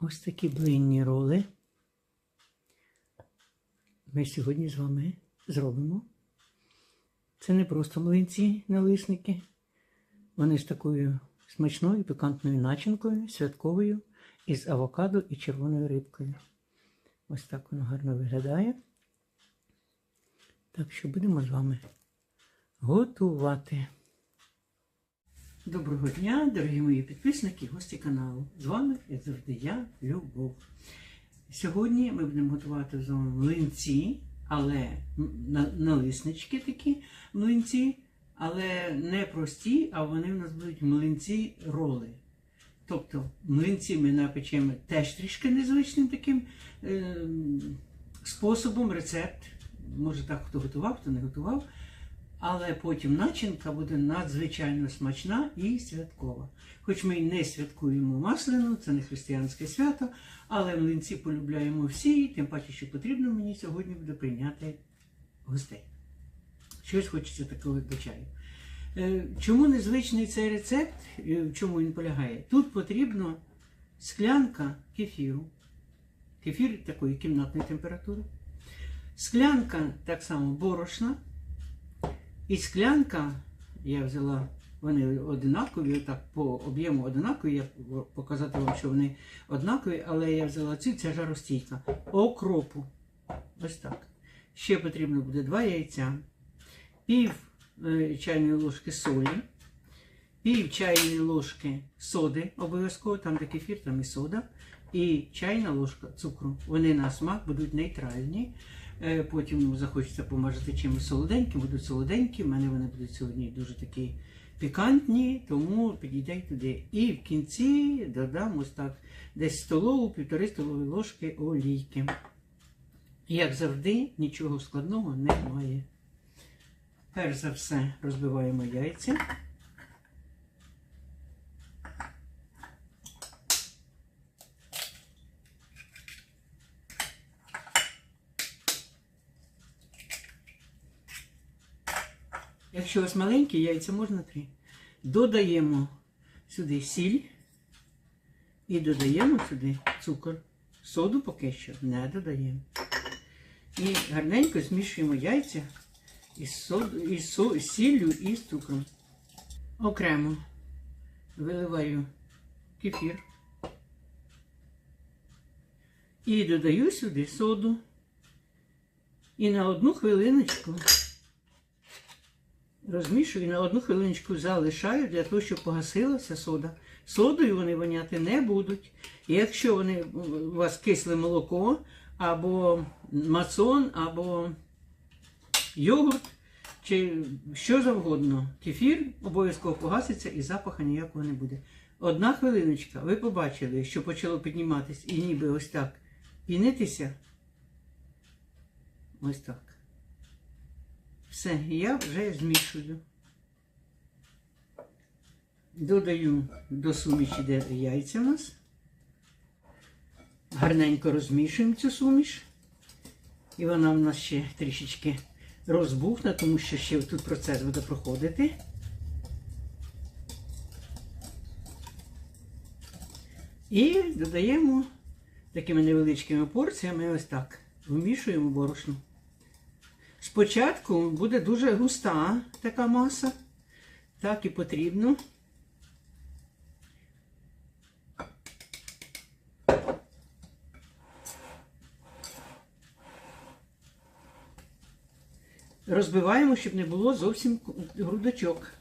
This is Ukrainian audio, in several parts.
Ось такі блинні роли. Ми сьогодні з вами зробимо. Це не просто млинці налисники. Вони з такою смачною пікантною начинкою, святковою, із авокадо і червоною рибкою. Ось так воно гарно виглядає. Так що будемо з вами готувати. Доброго дня, дорогі мої підписники, гості каналу. З вами, як завжди, я, Любов. Сьогодні ми будемо готувати з вами млинці, але налиснички такі млинці, але не прості, а вони в нас будуть млинці роли. Тобто млинці ми напечемо теж трішки незвичним таким е, способом, рецепт. Може так, хто готував, хто не готував. Але потім начинка буде надзвичайно смачна і святкова. Хоч ми й не святкуємо масляну, це не християнське свято, але млинці полюбляємо всі, тим паче, що потрібно мені сьогодні буде прийняти гостей. Щось хочеться такого до чаю. Е, Чому незвичний цей рецепт? е, В чому він полягає? Тут потрібно склянка кефіру, кефір такої кімнатної температури, склянка так само борошна. І склянка я взяла, вони одинакові, так по об'єму одинакові, я показати вам, що вони однакові, але я взяла цю, це жаростійка. Окропу. Ось так. Ще потрібно буде два яйця, пів е, чайної ложки солі, пів чайної ложки соди, обов'язково, там де кефір, там і сода, і чайна ложка цукру. Вони на смак будуть нейтральні. Е, Потім захочеться помажити чимось солоденьким, будуть солоденькі. У мене вони будуть сьогодні дуже такі пікантні, тому підійде туди. І в кінці додам ось так десь столову, півтори столові ложки олійки. Як завжди, нічого складного немає. Перш за все розбиваємо яйця. Якщо вас маленькі яйця, можна три. Додаємо сюди сіль і додаємо сюди цукор. Соду поки що не додаємо. І гарненько змішуємо яйця із, соду, із, со, сіллю і з цукром. Окремо виливаю кефір. І додаю сюди соду. І на одну хвилиночку розмішую на одну хвилиночку залишаю для того, щоб погасилася сода. Содою вони воняти не будуть. І якщо вони у вас кисле молоко, або масон, або йогурт, чи що завгодно, кефір обов'язково погаситься і запаха ніякого не буде. Одна хвилиночка, ви побачили, що почало підніматись і ніби ось так пінитися. Ось так. Все, я вже змішую. Додаю до суміші, де яйця у нас. Гарненько розмішуємо цю суміш. І вона в нас ще трішечки розбухне, тому що ще тут процес буде проходити. І додаємо такими невеличкими порціями ось так. Вмішуємо борошно. Спочатку буде дуже густа така маса, так і потрібно. Розбиваємо, щоб не було зовсім грудочок.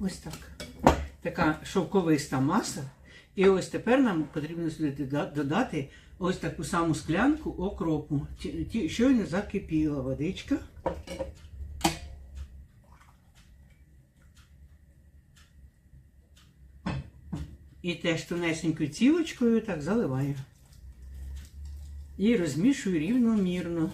Ось так така шовковиста маса. І ось тепер нам потрібно сюди додати ось таку саму склянку окропу. Щойно закипіла водичка. І теж тонесенькою цілочкою так заливаю. І розмішую рівномірно.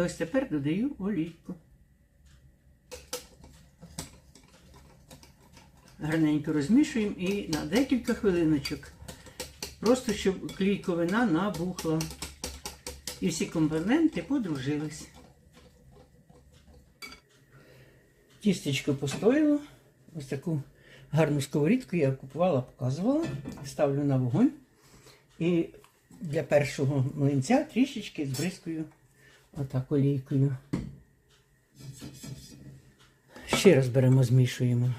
Ось тепер додаю олійку. Гарненько розмішуємо і на декілька хвилиночок, просто щоб клійковина набухла. І всі компоненти подружились. Тістечко постояло. Ось таку гарну сковорідку я купувала, показувала, ставлю на вогонь. І для першого млинця трішечки збризкую отак олійкою. Ще раз беремо, змішуємо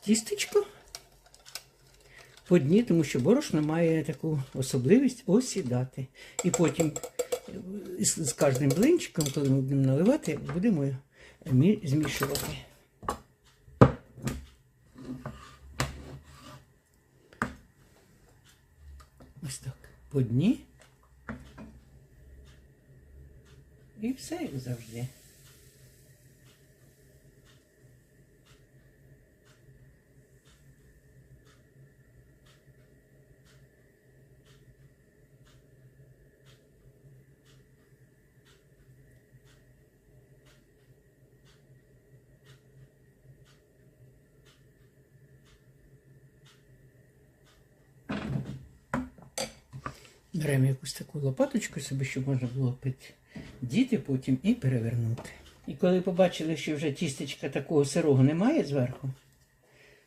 тістечко по дні, тому що борошно має таку особливість осідати. І потім е, з, кожним блинчиком, коли ми будемо наливати, будемо мі- змішувати. Ось так. По дні. І все як завжди. Беремо якусь таку лопаточку собі, щоб можна було піддіти потім і перевернути. І коли побачили, що вже тістечка такого сирого немає зверху,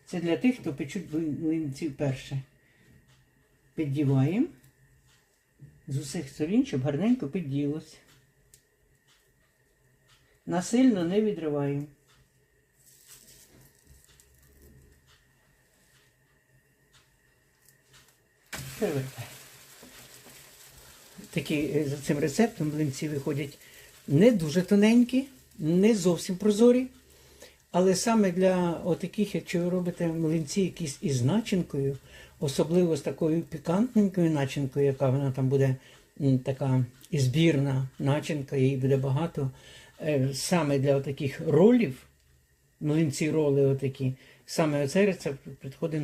це для тих, хто печуть млинці вперше. Піддіваємо з усіх сторін, щоб гарненько підділося. Насильно не відриваємо. Перевертаємо. Такі е, за цим рецептом млинці виходять не дуже тоненькі, не зовсім прозорі. Але саме для отаких, якщо ви робите млинці якісь із начинкою, особливо з такою пікантненькою начинкою, яка вона там буде така збірна начинка, її буде багато. е, Саме для таких ролів, млинці роли отакі, саме оцей рецепт підходить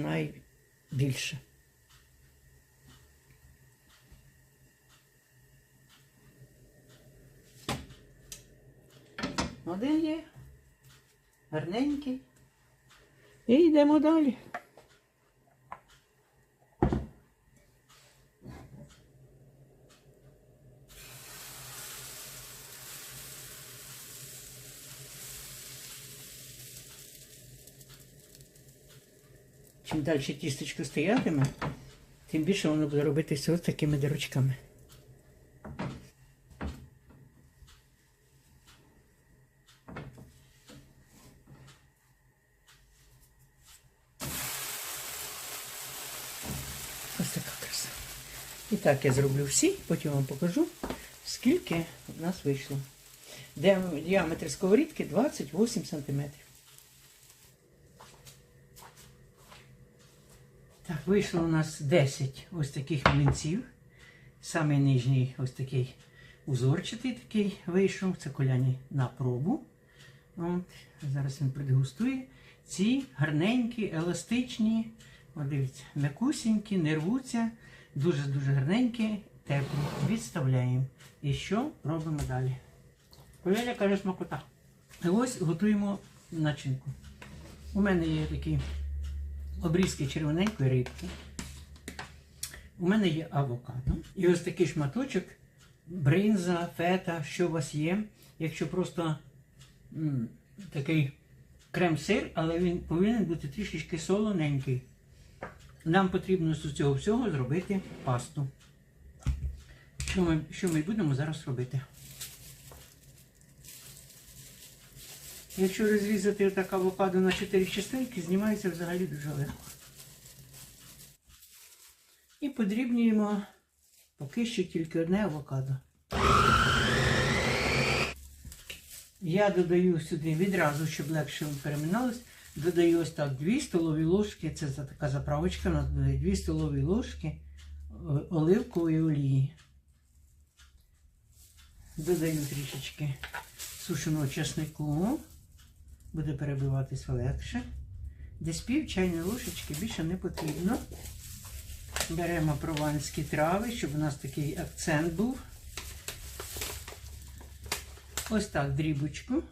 найбільше. Один є. Гарненький. І йдемо далі. Чим далі тістечко стоятиме, тим більше воно буде робитися ось такими дирочками. Ось така краса. І так я зроблю всі, потім вам покажу, скільки в нас вийшло. Діам- Діаметр сковорідки 28 см. Так, вийшло у нас 10 ось таких млинців. Самий нижній ось такий узорчатий такий вийшов. Це коляні на пробу. От, зараз він продегустує. Ці гарненькі, еластичні, дивіться, м'якусінькі, не рвуться, дуже-дуже гарненькі, теплі. Відставляємо. І що робимо далі? Коляня каже смакота. І ось готуємо начинку. У мене є такі обрізки червоненької рибки. У мене є авокадо. І ось такий шматочок, бринза, фета, що у вас є. Якщо просто такий крем-сир, але він повинен бути трішечки солоненький. Нам потрібно з цього всього зробити пасту. Що ми, що ми будемо зараз робити? Якщо розрізати отак авокадо на 4 частинки, знімається взагалі дуже легко. І подрібнюємо поки що тільки одне авокадо. Я додаю сюди відразу, щоб легше переминалось, додаю ось так 2 столові ложки, це така заправочка, у нас буде 2 столові ложки е, оливкової олії. Додаю трішечки сушеного чеснику, буде перебиватися легше. Десь пів чайної ложечки більше не потрібно. Беремо прованські трави, щоб у нас такий акцент був. Ось так дрібочку.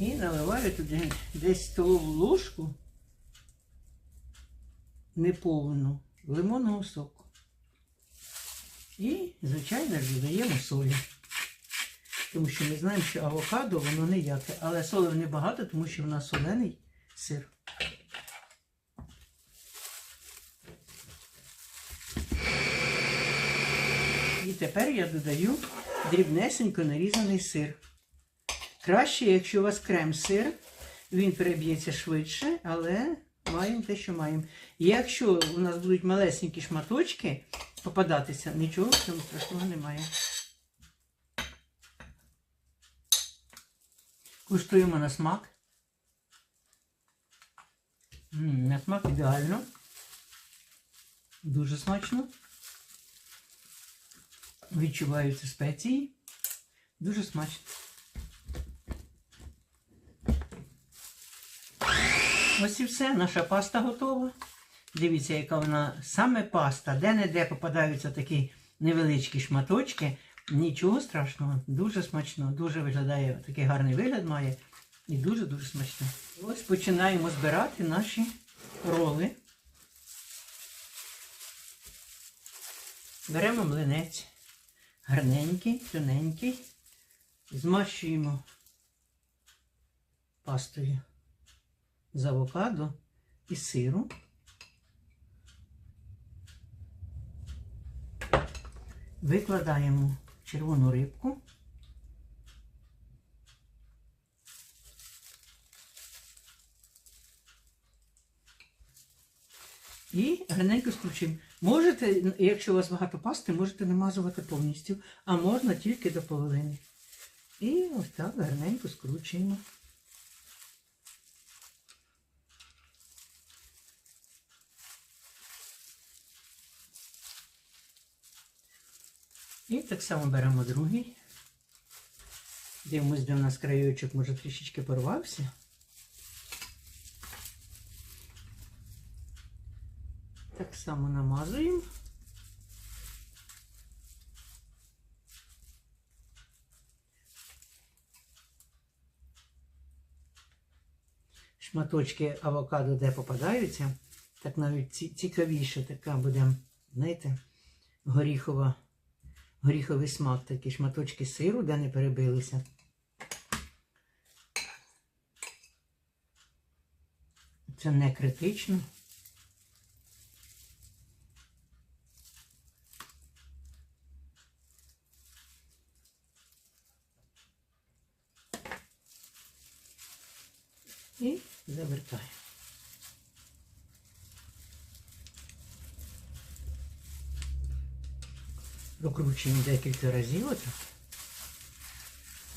І наливаю туди десь столову ложку неповну лимонного соку. І, звичайно, додаємо солі. Тому що ми знаємо, що авокадо воно не яке, але соли небагато, тому що в нас солений сир. І тепер я додаю дрібнесенько нарізаний сир. Краще, якщо у вас крем-сир, він переб'ється швидше, але маємо те, що маємо. Якщо у нас будуть малесенькі шматочки попадатися, нічого в цьому страшного немає. Куштуємо на смак. М, на смак ідеально. Дуже смачно. Відчуваються спеції. Дуже смачно. Ось і все, наша паста готова. Дивіться, яка вона саме паста. Де-не-де попадаються такі невеличкі шматочки. Нічого страшного, дуже смачно, дуже виглядає, такий гарний вигляд має. І дуже-дуже смачно. Ось починаємо збирати наші роли. Беремо млинець. Гарненький, тоненький. Змащуємо пастою з авокадо і сиру. Викладаємо червону рибку. І гарненько скручуємо. Можете, якщо у вас багато пасти, можете намазувати повністю, а можна тільки до половини. І ось так гарненько скручуємо. І так само беремо другий. Дивимось, де у нас краючок, може трішечки порвався. Так само намазуємо. Шматочки авокадо де попадаються, так навіть цікавіше така буде, знаєте, горіхова, горіховий смак, такі шматочки сиру, де не перебилися. Це не критично. І завертаємо. Прокручуємо декілька разів отак,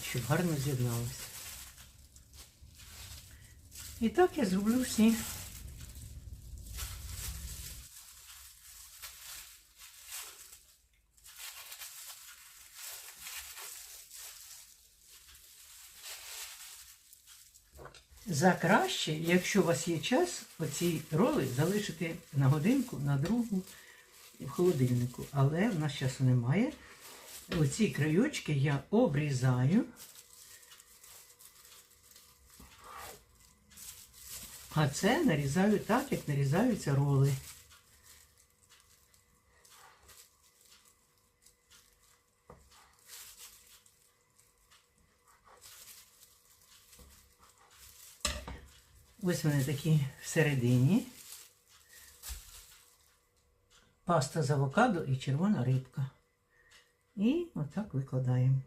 щоб гарно з'єдналося. І так я зроблю всі. За краще, якщо у вас є час, оці роли залишити на годинку, на другу в холодильнику. Але в нас часу немає. Оці краючки я обрізаю. А це нарізаю так, як нарізаються роли. Ось вони такі всередині. Паста з авокадо і червона рибка. І отак викладаємо.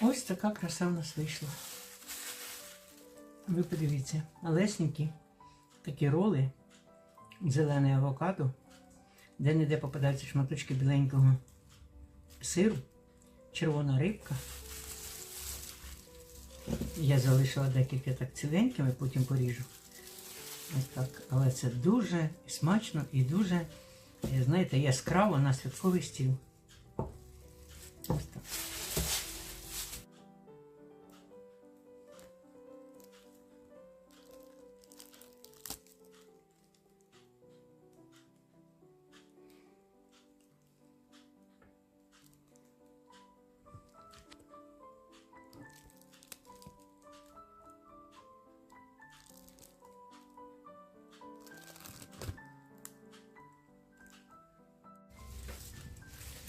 Ось така краса в нас вийшла. Ви подивіться, малесенькі такі роли, зелене авокадо, де-не-де попадаються шматочки біленького сиру, червона рибка. Я залишила декілька так ціленькими, потім поріжу. Ось так. Але це дуже смачно і дуже, е, знаєте, яскраво на святковий стіл. Ось так.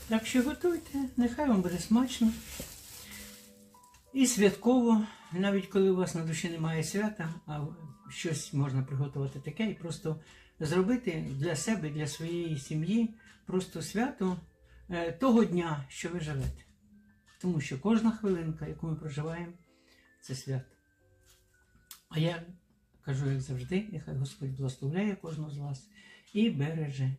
Так що готуйте, нехай вам буде смачно. І святково, навіть коли у вас на душі немає свята, а щось можна приготувати таке і просто зробити для себе, для своєї сім'ї просто свято е, того дня, що ви живете. Тому що кожна хвилинка, яку ми проживаємо, це свято. А я кажу, як завжди, нехай Господь благословляє кожного з вас і береже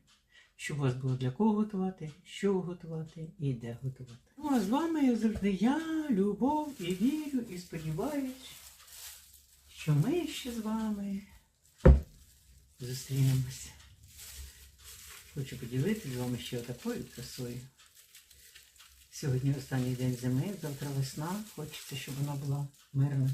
щоб у вас було для кого готувати, що готувати і де готувати. Ну а з вами, як завжди, я, Любов, і вірю, і сподіваюсь, що ми ще з вами зустрінемося. Хочу поділитися з вами ще такою красою. Сьогодні останній день зими, завтра весна. Хочеться, щоб вона була мирною.